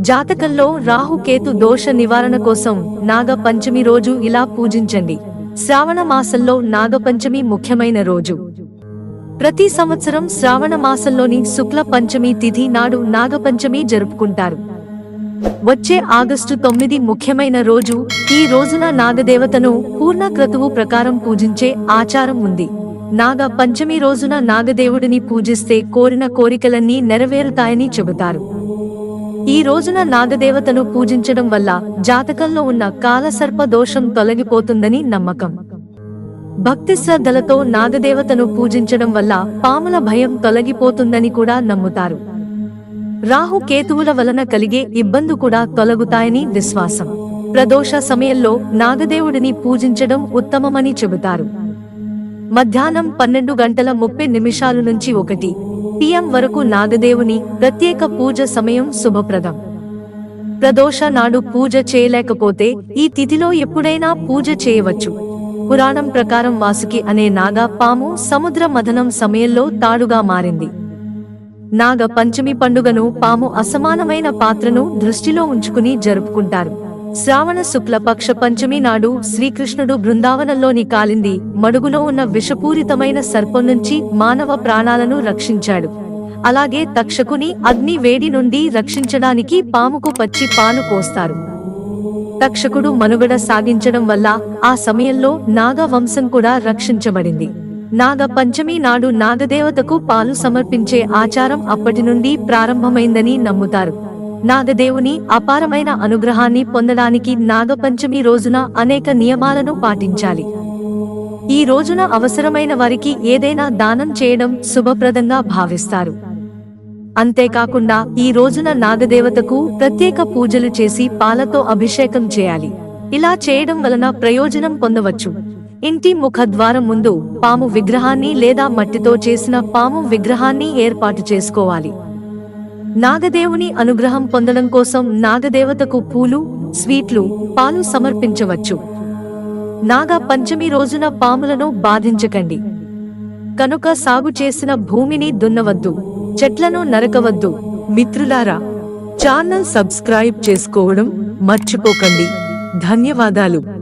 జాతకంలో రాహుకేతు దోష నివారణ కోసం నాగ పంచమి రోజు ఇలా పూజించండి. శ్రావణ మాసంలో నాగపంచమి ముఖ్యమైన రోజు. ప్రతి సంవత్సరం శ్రావణ మాసంలోని శుక్ల పంచమి తిథి నాడు నాగపంచమి జరుపుకుంటారు. వచ్చే ఆగస్టు తొమ్మిది ముఖ్యమైన రోజు ఈ రోజున నాగదేవతను పూర్ణక్రతువు ప్రకారం పూజించే ఆచారం ఉంది. నాగ పంచమి రోజున నాగదేవుడిని పూజిస్తే కోరిన కోరికలన్నీ నెరవేరుతాయని చెబుతారు. ఈ రోజున నాగదేవతను పూజించడం వల్ల జాతకంలో ఉన్న కాలసర్ప దోషం తొలగిపోతుందని నమ్మకం. భక్తి శ్రద్ధలతో నాగదేవతను పూజించడం వల్ల పాముల భయం తొలగిపోతుందని కూడా నమ్ముతారు. రాహు కేతువుల వలన కలిగే ఇబ్బందు కూడా తొలగుతాయని విశ్వాసం. ప్రదోష సమయంలో నాగదేవుడిని పూజించడం ఉత్తమమని చెబుతారు. మధ్యాహ్నం పన్నెండు గంటల ముప్పై నిమిషాలు నుంచి ఒకటి పిఎం వరకు నాగదేవుని ప్రత్యేక పూజ సమయం శుభప్రదం. ప్రదోష నాడు పూజ చేయలేకపోతే ఈ తిథిలో ఎప్పుడైనా పూజ చేయవచ్చు. పురాణం ప్రకారం వాసుకి అనే నాగా పాము సముద్ర మథనం సమయంలో తాడుగా మారింది. నాగ పంచమి పండుగను పాము అసమానమైన పాత్రను దృష్టిలో ఉంచుకుని జరుపుకుంటారు. శ్రావణ శుక్లపక్ష పంచమి నాడు శ్రీకృష్ణుడు బృందావనంలోని కాలింది మడుగులో ఉన్న విషపూరితమైన సర్పం నుంచి మానవ ప్రాణాలను రక్షించాడు. అలాగే తక్షకుని అగ్ని వేడి నుండి రక్షించడానికి పాముకు పచ్చి పాలు పోస్తారు. తక్షకుడు మనుగడ సాగించడం వల్ల ఆ సమయంలో నాగ వంశం కూడా రక్షించబడింది. నాగ పంచమి నాడు నాగదేవతకు పాలు సమర్పించే ఆచారం అప్పటి నుండి ప్రారంభమైందని నమ్ముతారు. నాగదేవుని అపారమైన అనుగ్రహాన్ని పొందడానికి నాగపంచమి రోజున అనేక నియమాలను పాటించాలి. ఈ రోజున అవసరమైన వారికి ఏదైనా దానం చేయడం శుభప్రదంగా భావిస్తారు. అంతేకాకుండా ఈ రోజున నాగదేవతకు ప్రత్యేక పూజలు చేసి పాలతో అభిషేకం చేయాలి. ఇలా చేయడం వలన ప్రయోజనం పొందవచ్చు. ఇంటి ముఖద్వారం ముందు పాము విగ్రహాన్ని లేదా మట్టితో చేసిన పాము విగ్రహాన్ని ఏర్పాటు చేసుకోవాలి. నాగదేవుని అనుగ్రహం పొందడం కోసం నాగదేవతకు పూలు స్వీట్లు పాలు సమర్పించవచ్చు. నాగ పంచమి రోజున పాములను బాధించకండి. కనుక సాగు చేసిన భూమిని దున్నవద్దు చెట్లను నరకవద్దు. మిత్రులారా ఛానల్ సబ్స్క్రైబ్ చేసుకోవడం మర్చిపోకండి. ధన్యవాదాలు.